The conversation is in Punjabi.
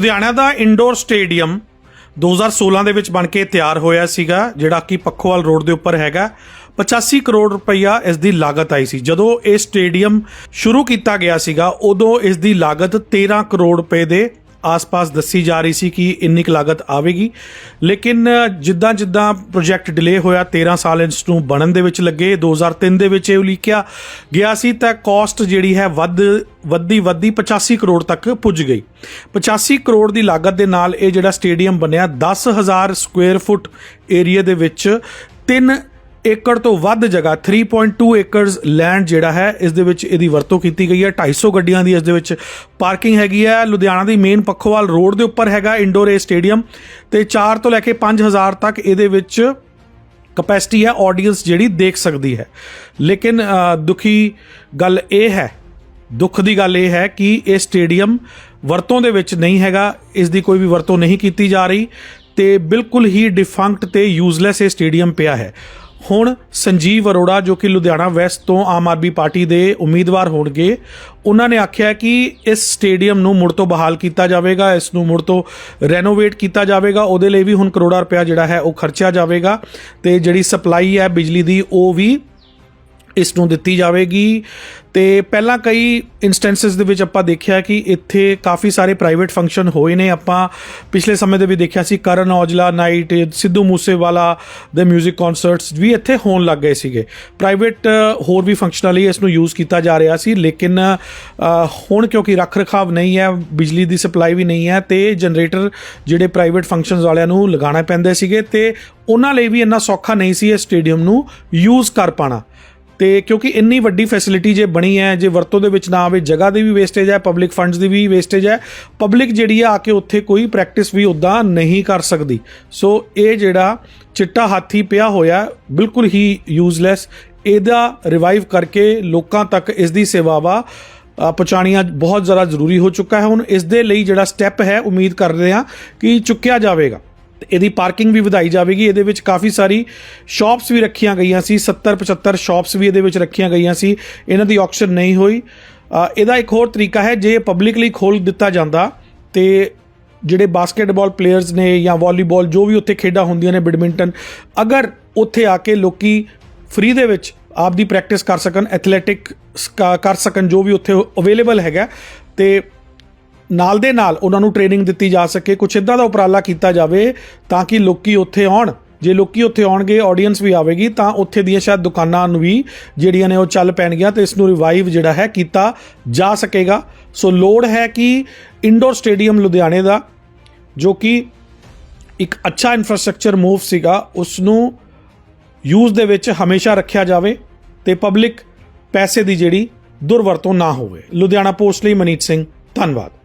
ਲੁਧਿਆਣਾ ਦਾ ਇਨਡੋਰ ਸਟੇਡੀਅਮ 2016 ਦੇ ਵਿੱਚ ਬਣ ਕੇ ਤਿਆਰ ਹੋਇਆ ਸੀਗਾ, ਜਿਹੜਾ ਕਿ ਪੱਖੋਵਾਲ ਰੋਡ ਦੇ ਉੱਪਰ ਹੈਗਾ। 85 ਕਰੋੜ ਰੁਪਈਆ ਇਸ ਦੀ ਲਾਗਤ ਆਈ ਸੀ। ਜਦੋਂ ਇਹ ਸਟੇਡੀਅਮ ਸ਼ੁਰੂ ਕੀਤਾ ਗਿਆ ਸੀਗਾ, ਉਦੋਂ ਇਸ ਦੀ ਲਾਗਤ 13 ਕਰੋੜ ਰੁਪਏ ਦੇ ਆਸ-ਪਾਸ ਦੱਸੀ ਜਾ ਰਹੀ ਸੀ ਕਿ ਇੰਨੀ ਕੁ ਲਾਗਤ ਆਵੇਗੀ। ਲੇਕਿਨ ਜਿੱਦਾਂ ਜਿੱਦਾਂ ਪ੍ਰੋਜੈਕਟ ਡਿਲੇ ਹੋਇਆ 13 ਸਾਲ ਇਸ ਨੂੰ ਬਣਨ ਦੇ ਵਿੱਚ ਲੱਗੇ। 2003 ਦੇ ਵਿੱਚ ਇਹ ਉਲੀਕਿਆ ਗਿਆ ਸੀ ਤਾਂ ਕਾਸਟ ਜਿਹੜੀ ਹੈ ਵੱਧ, ਵੱਧਦੀ ਵੱਧਦੀ 85 ਕਰੋੜ ਤੱਕ ਪੁੱਜ ਗਈ। 85 ਕਰੋੜ ਦੀ ਲਾਗਤ ਦੇ ਨਾਲ ਇਹ ਜਿਹੜਾ ਸਟੇਡੀਅਮ ਬਣਿਆ 10000 ਸਕੁਅਰ ਫੁੱਟ ਏਰੀਆ ਦੇ ਵਿੱਚ ਤਿੰਨ ਏਕੜ ਤੋਂ ਵੱਧ ਜਗ੍ਹਾ 3.2 ਏਕੜਸ ਲੈਂਡ ਜਿਹੜਾ ਹੈ, ਇਸ ਦੇ ਵਿੱਚ ਇਹਦੀ ਵਰਤੋਂ ਕੀਤੀ ਗਈ ਹੈ। 250 ਗੱਡੀਆਂ ਦੀ ਇਸ ਦੇ ਵਿੱਚ ਪਾਰਕਿੰਗ ਹੈਗੀ ਹੈ। ਲੁਧਿਆਣਾ ਦੀ ਮੇਨ ਪੱਖੋਵਾਲ ਰੋਡ ਦੇ ਉੱਪਰ ਹੈਗਾ ਇੰਡੋਰ ਏ ਸਟੇਡੀਅਮ ਤੇ 4 ਤੋਂ ਲੈ ਕੇ 5000 ਤੱਕ ਇਹਦੇ ਵਿੱਚ ਕਪੈਸਿਟੀ ਹੈ ਆਡੀਅנס ਜਿਹੜੀ ਦੇਖ ਸਕਦੀ ਹੈ। ਲੇਕਿਨ ਦੁਖੀ ਗੱਲ ਇਹ ਹੈ, ਦੁੱਖ ਦੀ ਗੱਲ ਇਹ ਹੈ ਕਿ ਇਹ ਸਟੇਡੀਅਮ ਵਰਤੋਂ ਦੇ ਵਿੱਚ ਨਹੀਂ ਹੈਗਾ, ਇਸ ਦੀ ਕੋਈ ਵੀ ਵਰਤੋਂ ਨਹੀਂ ਕੀਤੀ ਜਾ ਰਹੀ ਤੇ ਬਿਲਕੁਲ ਹੀ ਡਿਫੰਕਟ ਤੇ ਯੂਜ਼ਲੈਸ ਇਹ ਸਟੇਡੀਅਮ ਪਿਆ ਹੈ। ਹੁਣ ਸੰਜੀਵ ਅਰੋੜਾ, ਜੋ ਕਿ ਲੁਧਿਆਣਾ ਵੈਸਟ ਤੋਂ ਆਮ ਆਦਮੀ ਪਾਰਟੀ ਦੇ ਉਮੀਦਵਾਰ ਹੋਣਗੇ, ਉਹਨਾਂ ਨੇ ਆਖਿਆ ਕਿ ਇਸ ਸਟੇਡੀਅਮ ਨੂੰ ਮੁੜ ਤੋਂ ਬਹਾਲ ਕੀਤਾ ਜਾਵੇਗਾ, ਇਸ ਨੂੰ ਮੁੜ ਤੋਂ ਰੈਨੋਵੇਟ ਕੀਤਾ ਜਾਵੇਗਾ, ਉਹਦੇ ਲਈ ਵੀ ਹੁਣ ਕਰੋੜਾਂ ਰੁਪਇਆ ਜਿਹੜਾ ਹੈ ਉਹ ਖਰਚਿਆ ਜਾਵੇਗਾ ਤੇ ਜਿਹੜੀ ਸਪਲਾਈ ਹੈ ਬਿਜਲੀ ਦੀ, ਉਹ ਵੀ ਇਸ ਨੂੰ ਦਿੱਤੀ ਜਾਵੇਗੀ। ਤੇ ਪਹਿਲਾਂ ਕਈ ਇਨਸਟੈਂਸਸ ਦੇ ਵਿੱਚ ਆਪਾਂ ਦੇਖਿਆ ਕਿ ਇੱਥੇ ਕਾਫੀ ਸਾਰੇ ਪ੍ਰਾਈਵੇਟ ਫੰਕਸ਼ਨ ਹੋਏ ਨੇ। ਆਪਾਂ ਪਿਛਲੇ ਸਮੇਂ ਦੇ ਵੀ ਦੇਖਿਆ ਸੀ, ਕਰਨ ਔਜਲਾ ਨਾਈਟ ਸਿੱਧੂ ਮੂਸੇਵਾਲਾ ਦੇ 뮤직 ਕਨਸਰਟਸ ਵੀ ਇੱਥੇ ਹੋਣ ਲੱਗ ਗਏ ਸੀਗੇ। ਪ੍ਰਾਈਵੇਟ ਹੋਰ ਵੀ ਫੰਕਸ਼ਨਾਂ ਲਈ ਇਸ ਨੂੰ ਯੂਜ਼ ਕੀਤਾ ਜਾ ਰਿਹਾ ਸੀ, ਲੇਕਿਨ ਹੁਣ ਕਿਉਂਕਿ ਰੱਖ ਰਖਾਵ ਨਹੀਂ ਹੈ, ਬਿਜਲੀ ਦੀ ਸਪਲਾਈ ਵੀ ਨਹੀਂ ਹੈ, ਤੇ ਜਨਰੇਟਰ ਜਿਹੜੇ ਪ੍ਰਾਈਵੇਟ ਫੰਕਸ਼ਨਸ ਵਾਲਿਆਂ ਨੂੰ ਲਗਾਉਣੇ ਪੈਂਦੇ ਸੀਗੇ, ਤੇ ਉਹਨਾਂ ਲਈ ਵੀ ਇੰਨਾ ਸੌਖਾ ਨਹੀਂ ਸੀ ਇਹ ਸਟੇਡੀਅਮ ਨੂੰ ਯੂਜ਼ ਕਰ ਪਾਣਾ ਤੇ ਕਿਉਂਕਿ ਇੰਨੀ ਵੱਡੀ ਫੈਸਿਲਿਟੀ ਜੇ ਬਣੀ ਹੈ ਜੇ ਵਰਤੋਂ ਦੇ ਵਿੱਚ ਨਾ ਆਵੇ ਜਗ੍ਹਾ ਦੀ ਵੀ ਵੇਸਟੇਜ ਹੈ ਪਬਲਿਕ ਫੰਡਸ ਦੀ ਵੀ ਵੇਸਟੇਜ ਹੈ ਪਬਲਿਕ ਜਿਹੜੀ ਆ ਕੇ ਉੱਥੇ ਕੋਈ ਪ੍ਰੈਕਟਿਸ ਵੀ ਉਦਾਂ ਨਹੀਂ ਕਰ ਸਕਦੀ। ਸੋ ਇਹ ਜਿਹੜਾ ਚਿੱਟਾ ਹਾਥੀ ਪਿਆ ਹੋਇਆ ਬਿਲਕੁਲ ਹੀ ਯੂਜ਼ਲੈਸ ਇਹਦਾ ਰਿਵਾਈਵ ਕਰਕੇ ਲੋਕਾਂ ਤੱਕ ਇਸ ਦੀ ਸੇਵਾਵਾਂ ਅ, ਪਹੁੰਚਾਉਣੀਆਂ ਬਹੁਤ ਜ਼ਿਆਦਾ ਜ਼ਰੂਰੀ ਹੋ ਚੁੱਕਾ ਹੈ। ਹੁਣ ਇਸ ਦੇ ਲਈ ਜਿਹੜਾ ਸਟੈਪ ਹੈ ਉਮੀਦ ਕਰਦੇ ਹਾਂ ਕਿ ਚੁੱਕਿਆ ਜਾਵੇਗਾ। ਤੇ ਇਹਦੀ ਪਾਰਕਿੰਗ ਵੀ ਵਧਾਈ ਜਾਵੇਗੀ। ਇਹਦੇ ਵਿੱਚ ਕਾਫੀ ਸਾਰੀ ਸ਼ਾਪਸ ਵੀ ਰੱਖੀਆਂ ਗਈਆਂ ਸੀ। 70 75 ਸ਼ਾਪਸ ਵੀ ਇਹਦੇ ਵਿੱਚ ਰੱਖੀਆਂ ਗਈਆਂ ਸੀ। ਇਹਨਾਂ ਦੀ ਆਕਸ਼ਨ ਨਹੀਂ ਹੋਈ। ਇਹਦਾ ਇੱਕ ਹੋਰ ਤਰੀਕਾ ਹੈ, ਜੇ ਪਬਲਿਕਲੀ ਖੋਲ ਦਿੱਤਾ ਜਾਂਦਾ ਤੇ ਜਿਹੜੇ ਬਾਸਕਟਬਾਲ ਪਲੇਅਰਸ ਨੇ ਜਾਂ ਵਾਲੀਬਾਲ ਜੋ ਵੀ ਉੱਥੇ ਖੇਡਾਂ ਹੁੰਦੀਆਂ ਨੇ ਬੈਡਮਿੰਟਨ ਅਗਰ ਉੱਥੇ ਆ ਕੇ ਲੋਕੀ ਫ੍ਰੀ ਦੇ ਵਿੱਚ ਆਪ ਦੀ ਪ੍ਰੈਕਟਿਸ ਕਰ ਸਕਣ ਐਥਲੈਟਿਕ ਕਰ ਸਕਣ ਜੋ ਵੀ ਉੱਥੇ ਅਵੇਲੇਬਲ ਹੈਗਾ ਤੇ ਨਾਲ ਦੇ ਨਾਲ ਉਹਨਾਂ ਨੂੰ ਟ੍ਰੇਨਿੰਗ ਦਿੱਤੀ ਜਾ ਸਕੇ, ਕੁਛ ਇਦਾਂ ਦਾ ਉਪਰਾਲਾ ਕੀਤਾ ਜਾਵੇ ਤਾਂ ਕਿ ਲੋਕੀ ਉੱਥੇ ਆਉਣ। ਜੇ ਲੋਕੀ ਉੱਥੇ ਆਉਣਗੇ ਆਡੀਅנס ਵੀ ਆਵੇਗੀ, ਤਾਂ ਉੱਥੇ ਦੀਆਂ ਸ਼ਾਇਦ ਦੁਕਾਨਾਂ ਨੂੰ ਵੀ ਜਿਹੜੀਆਂ ਨੇ ਉਹ ਚੱਲ ਪੈਣਗੀਆਂ ਤੇ ਇਸ ਨੂੰ ਰਿਵਾਈਵ ਜਿਹੜਾ ਹੈ ਕੀਤਾ ਜਾ ਸਕੇਗਾ। ਸੋ ਲੋੜ ਹੈ ਕਿ ਇੰਡੋਰ ਸਟੇਡੀਅਮ ਲੁਧਿਆਣੇ ਦਾ, ਜੋ ਕਿ ਇੱਕ ਅੱਛਾ ਇਨਫਰਾਸਟ੍ਰਕਚਰ ਮੂਵ ਸੀਗਾ ਉਸ ਨੂੰ ਯੂਜ਼ ਦੇ ਵਿੱਚ ਹਮੇਸ਼ਾ ਰੱਖਿਆ ਜਾਵੇ ਤੇ ਪਬਲਿਕ ਪੈਸੇ ਦੀ ਜਿਹੜੀ ਦੁਰਵਰਤੋਂ ਨਾ ਹੋਵੇ। ਲੁਧਿਆਣਾ ਪੋਸਟ ਲਈ ਮਨੀਤ ਸਿੰਘ, ਧੰਨਵਾਦ।